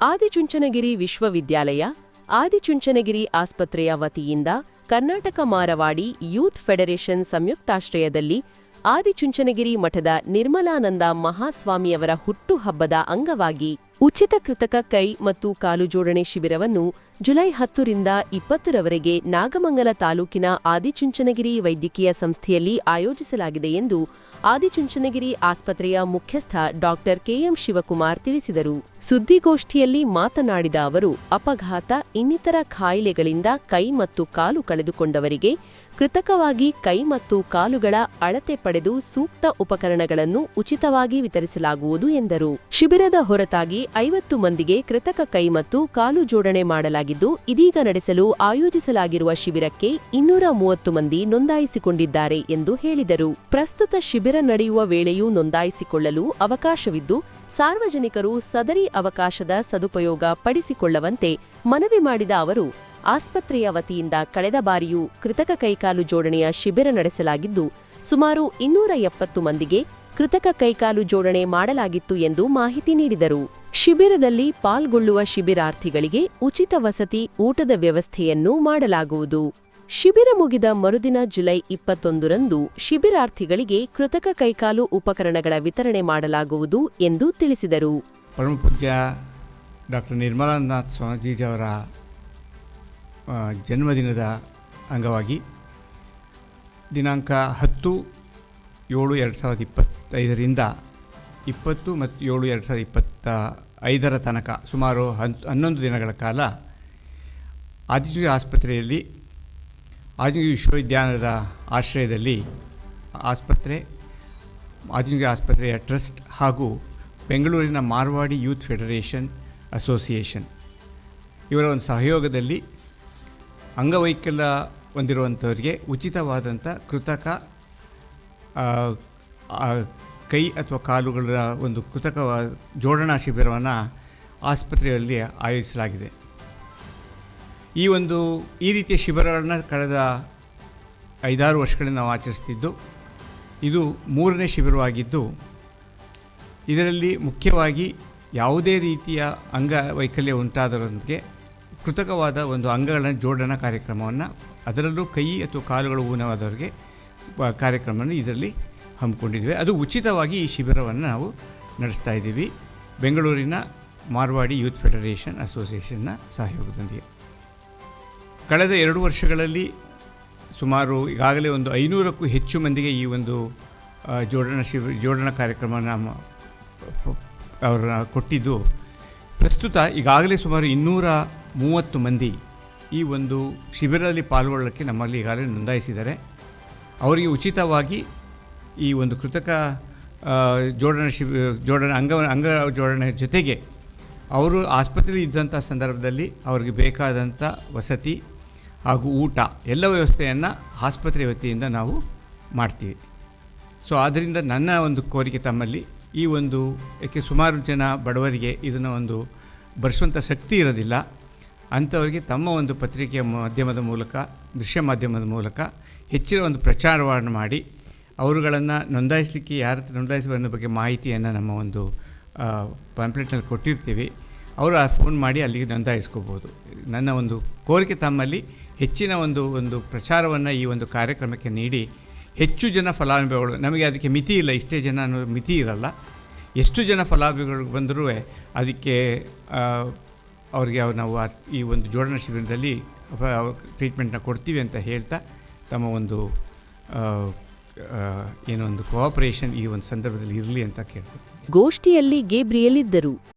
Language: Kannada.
ಆದಿಚುಂಚನಗಿರಿ ವಿಶ್ವವಿದ್ಯಾಲಯ, ಆದಿಚುಂಚನಗಿರಿ ಆಸ್ಪತ್ರೆಯ ವತಿಯಿಂದ ಕರ್ನಾಟಕ ಮಾರವಾಡಿ ಯೂತ್ ಫೆಡರೇಷನ್ ಸಂಯುಕ್ತಾಶ್ರಯದಲ್ಲಿ ಆದಿಚುಂಚನಗಿರಿ ಮಠದ ನಿರ್ಮಲಾನಂದ ಮಹಾಸ್ವಾಮಿಯವರ ಹುಟ್ಟುಹಬ್ಬದ ಅಂಗವಾಗಿ ಉಚಿತ ಕೃತಕ ಕೈ ಮತ್ತು ಕಾಲು ಜೋಡಣೆ ಶಿಬಿರವನ್ನು ಜುಲೈ ಹತ್ತರಿಂದ ಇಪ್ಪತ್ತರವರೆಗೆ ನಾಗಮಂಗಲ ತಾಲೂಕಿನ ಆದಿಚುಂಚನಗಿರಿ ವೈದ್ಯಕೀಯ ಸಂಸ್ಥೆಯಲ್ಲಿ ಆಯೋಜಿಸಲಾಗಿದೆ ಎಂದು ಆದಿಚುಂಚನಗಿರಿ ಆಸ್ಪತ್ರೆಯ ಮುಖ್ಯಸ್ಥ ಡಾಕ್ಟರ್ ಕೆಎಂ ಶಿವಕುಮಾರ್ ತಿಳಿಸಿದರು. ಸುದ್ದಿಗೋಷ್ಠಿಯಲ್ಲಿ ಮಾತನಾಡಿದ ಅವರು, ಅಪಘಾತ ಇನ್ನಿತರ ಖಾಯಿಲೆಗಳಿಂದ ಕೈ ಮತ್ತು ಕಾಲು ಕಳೆದುಕೊಂಡವರಿಗೆ ಕೃತಕವಾಗಿ ಕೈ ಮತ್ತು ಕಾಲುಗಳ ಅಳತೆ ಪಡೆದು ಸೂಕ್ತ ಉಪಕರಣಗಳನ್ನು ಉಚಿತವಾಗಿ ವಿತರಿಸಲಾಗುವುದು ಎಂದರು. ಶಿಬಿರದ ಹೊರತಾಗಿ ಐವತ್ತು ಮಂದಿಗೆ ಕೃತಕ ಕೈ ಮತ್ತು ಕಾಲು ಜೋಡಣೆ ಮಾಡಲಾಗಿದ್ದು, ಇದೀಗ ನಡೆಸಲು ಆಯೋಜಿಸಲಾಗಿರುವ ಶಿಬಿರಕ್ಕೆ ಇನ್ನೂರ ಮೂವತ್ತು ಮಂದಿ ನೋಂದಾಯಿಸಿಕೊಂಡಿದ್ದಾರೆ ಎಂದು ಹೇಳಿದರು. ಪ್ರಸ್ತುತ ಶಿಬಿರ ನಡೆಯುವ ವೇಳೆಯೂ ನೋಂದಾಯಿಸಿಕೊಳ್ಳಲು ಅವಕಾಶವಿದ್ದು, ಸಾರ್ವಜನಿಕರು ಸದರಿ ಅವಕಾಶದ ಸದುಪಯೋಗ ಪಡಿಸಿಕೊಳ್ಳುವಂತೆ ಮನವಿ ಮಾಡಿದ ಅವರು, ಆಸ್ಪತ್ರೆಯ ವತಿಯಿಂದ ಕಳೆದ ಬಾರಿಯೂ ಕೃತಕ ಕೈಕಾಲು ಜೋಡಣೆಯ ಶಿಬಿರ ನಡೆಸಲಾಗಿದ್ದು, ಸುಮಾರು ಇನ್ನೂರ ಎಪ್ಪತ್ತು ಮಂದಿಗೆ ಕೃತಕ ಕೈಕಾಲು ಜೋಡಣೆ ಮಾಡಲಾಗಿತ್ತು ಎಂದು ಮಾಹಿತಿ ನೀಡಿದರು. ಶಿಬಿರದಲ್ಲಿ ಪಾಲ್ಗೊಳ್ಳುವ ಶಿಬಿರಾರ್ಥಿಗಳಿಗೆ ಉಚಿತ ವಸತಿ, ಊಟದ ವ್ಯವಸ್ಥೆಯನ್ನು ಮಾಡಲಾಗುವುದು. ಶಿಬಿರ ಮುಗಿದ ಮರುದಿನ ಜುಲೈ ಇಪ್ಪತ್ತೊಂದರಂದು ಶಿಬಿರಾರ್ಥಿಗಳಿಗೆ ಕೃತಕ ಕೈಕಾಲು ಉಪಕರಣಗಳ ವಿತರಣೆ ಮಾಡಲಾಗುವುದು ಎಂದು ತಿಳಿಸಿದರು. ಪರಮ ಪೂಜ್ಯ ಡಾಕ್ಟರ್ ನಿರ್ಮಲಾನಾಥ್ ಸ್ವಾಮೀಜಿಯವರ ಜನ್ಮದಿನದ ಅಂಗವಾಗಿ ದಿನಾಂಕ ಹತ್ತು ಏಳು ಎರಡು ಸಾವಿರದ ಇಪ್ಪತ್ತೈದರಿಂದ ಇಪ್ಪತ್ತು ಮತ್ತು ಏಳು ಎರಡು ಸಾವಿರದ ಇಪ್ಪತ್ತ ಐದರ ತನಕ ಸುಮಾರು ಹನ್ ಹನ್ನೊಂದು ದಿನಗಳ ಕಾಲ ಆದಿಜೀವಿ ಆಸ್ಪತ್ರೆಯಲ್ಲಿ ಆದಿಜು ವಿಶ್ವವಿದ್ಯಾಲಯದ ಆಶ್ರಯದಲ್ಲಿ ಆಸ್ಪತ್ರೆ ಆದಿಜೀವಿ ಆಸ್ಪತ್ರೆಯ ಟ್ರಸ್ಟ್ ಹಾಗೂ ಬೆಂಗಳೂರಿನ ಮಾರ್ವಾಡಿ ಯೂತ್ ಫೆಡರೇಷನ್ ಅಸೋಸಿಯೇಷನ್. ಇವರ ಒಂದು ಸಹಯೋಗದಲ್ಲಿ ಅಂಗವೈಕಲ್ಯ ಹೊಂದಿರುವಂಥವರಿಗೆ ಉಚಿತವಾದಂಥ ಕೃತಕ ಕೈ ಅಥವಾ ಕಾಲುಗಳ ಒಂದು ಕೃತಕ ಜೋಡಣಾ ಶಿಬಿರವನ್ನು ಆಸ್ಪತ್ರೆಯಲ್ಲಿ ಆಯೋಜಿಸಲಾಗಿದೆ. ಈ ಒಂದು, ಈ ರೀತಿಯ ಶಿಬಿರಗಳನ್ನು ಕಳೆದ ಐದಾರು ವರ್ಷಗಳಿಂದ ನಾವು ಆಚರಿಸ್ತಿದ್ದು ಇದು ಮೂರನೇ ಶಿಬಿರವಾಗಿದ್ದು, ಇದರಲ್ಲಿ ಮುಖ್ಯವಾಗಿ ಯಾವುದೇ ರೀತಿಯ ಅಂಗವೈಕಲ್ಯ ಉಂಟಾದರೊಂದಿಗೆ ಕೃತಕವಾದ ಒಂದು ಅಂಗಗಳನ್ನು ಜೋಡಣಾ ಕಾರ್ಯಕ್ರಮವನ್ನು, ಅದರಲ್ಲೂ ಕೈ ಅಥವಾ ಕಾಲುಗಳು ಊನವಾದವರಿಗೆ ಕಾರ್ಯಕ್ರಮವನ್ನು ಇದರಲ್ಲಿ ಹಮ್ಮಿಕೊಂಡಿದ್ವಿ ಅದು ಉಚಿತವಾಗಿ ಈ ಶಿಬಿರವನ್ನು ನಾವು ನಡೆಸ್ತಾ ಇದ್ದೀವಿ. ಬೆಂಗಳೂರಿನ ಮಾರ್ವಾಡಿ ಯೂತ್ ಫೆಡರೇಷನ್ ಅಸೋಸಿಯೇಷನ್ನ ಸಹಯೋಗದೊಂದಿಗೆ. ಕಳೆದ ಎರಡು ವರ್ಷಗಳಲ್ಲಿ ಸುಮಾರು ಈಗಾಗಲೇ ಒಂದು ಐನೂರಕ್ಕೂ ಹೆಚ್ಚು ಮಂದಿಗೆ ಈ ಒಂದು ಜೋಡಣ ಜೋಡಣಾ ಶಿಬಿರ, ಜೋಡಣ ಕಾರ್ಯಕ್ರಮ ನಮ್ಮ ಅವರ ಕೊಟ್ಟಿದ್ದು. ಪ್ರಸ್ತುತ ಈಗಾಗಲೇ ಸುಮಾರು ಇನ್ನೂರ ಮೂವತ್ತು ಮಂದಿ ಈ ಒಂದು ಶಿಬಿರದಲ್ಲಿ ಪಾಲ್ಗೊಳ್ಳೋಕ್ಕೆ ನಮ್ಮಲ್ಲಿ ಈಗಾಗಲೇ ನೋಂದಾಯಿಸಿದ್ದಾರೆ. ಅವರಿಗೆ ಉಚಿತವಾಗಿ ಈ ಒಂದು ಕೃತಕ ಜೋಡಣೆ ಶಿಬಿ ಜೋಡಣೆ ಅಂಗ ಅಂಗ ಜೋಡಣೆ ಜೊತೆಗೆ ಅವರು ಆಸ್ಪತ್ರೆಯಲ್ಲಿ ಇದ್ದಂಥ ಸಂದರ್ಭದಲ್ಲಿ ಅವರಿಗೆ ಬೇಕಾದಂಥ ವಸತಿ ಹಾಗೂ ಊಟ ಎಲ್ಲ ವ್ಯವಸ್ಥೆಯನ್ನು ಆಸ್ಪತ್ರೆ ವತಿಯಿಂದ ನಾವು ಮಾಡ್ತೀವಿ. ಸೊ ಆದ್ದರಿಂದ ನನ್ನ ಒಂದು ಕೋರಿಕೆ ತಮ್ಮಲ್ಲಿ ಈ ಒಂದು, ಏಕೆ ಸುಮಾರು ಜನ ಬಡವರಿಗೆ ಇದನ್ನು ಒಂದು ಬರೆಸುವಂಥ ಶಕ್ತಿ ಇರೋದಿಲ್ಲ. ಅಂಥವರಿಗೆ ತಮ್ಮ ಒಂದು ಪತ್ರಿಕೆಯ ಮಾಧ್ಯಮದ ಮೂಲಕ, ದೃಶ್ಯ ಮಾಧ್ಯಮದ ಮೂಲಕ ಹೆಚ್ಚಿನ ಒಂದು ಪ್ರಚಾರವನ್ನು ಮಾಡಿ ಅವರುಗಳನ್ನು ನೋಂದಾಯಿಸಲಿಕ್ಕೆ, ಯಾರ ಹತ್ರ ನೋಂದಾಯಿಸುವ ಬಗ್ಗೆ ಮಾಹಿತಿಯನ್ನು ನಮ್ಮ ಒಂದು ಪಾಂಪ್ಲೆಟ್ನಲ್ಲಿ ಕೊಟ್ಟಿರ್ತೀವಿ. ಅವರು ಆ ಫೋನ್ ಮಾಡಿ ಅಲ್ಲಿಗೆ ನೋಂದಾಯಿಸ್ಕೋಬೋದು. ನನ್ನ ಒಂದು ಕೋರಿಕೆ ತಮ್ಮಲ್ಲಿ, ಹೆಚ್ಚಿನ ಒಂದು ಒಂದು ಪ್ರಚಾರವನ್ನು ಈ ಒಂದು ಕಾರ್ಯಕ್ರಮಕ್ಕೆ ನೀಡಿ, ಹೆಚ್ಚು ಜನ ಫಲಾನುಭವಿಗಳು, ನಮಗೆ ಅದಕ್ಕೆ ಮಿತಿ ಇಲ್ಲ, ಇಷ್ಟೇ ಜನ ಅನ್ನೋ ಮಿತಿ ಇರಲ್ಲ. ಎಷ್ಟು ಜನ ಫಲಾನುಭವಿಗಳು ಬಂದರೂ ಅದಕ್ಕೆ ಅವರಿಗೆ ಅವ್ರಿಗೆ ಅವ್ರು ನಾವು ಈ ಒಂದು ಜೋಡಣಾ ಶಿಬಿರದಲ್ಲಿ ಟ್ರೀಟ್ಮೆಂಟ್ನ ಕೊಡ್ತೀವಿ ಅಂತ ಹೇಳ್ತಾ, ತಮ್ಮ ಒಂದು ಆ, ಆ, ಏನೋ ಒಂದು ಕೋಆಪರೇಷನ್ ಈ ಒಂದು ಸಂದರ್ಭದಲ್ಲಿ ಇರಲಿ ಅಂತ ಕೇಳ್ಕೊತೀನಿ. ಗೋಷ್ಠಿಯಲ್ಲಿ ಗೇಬ್ರಿಯಲ್ ಇದ್ದರು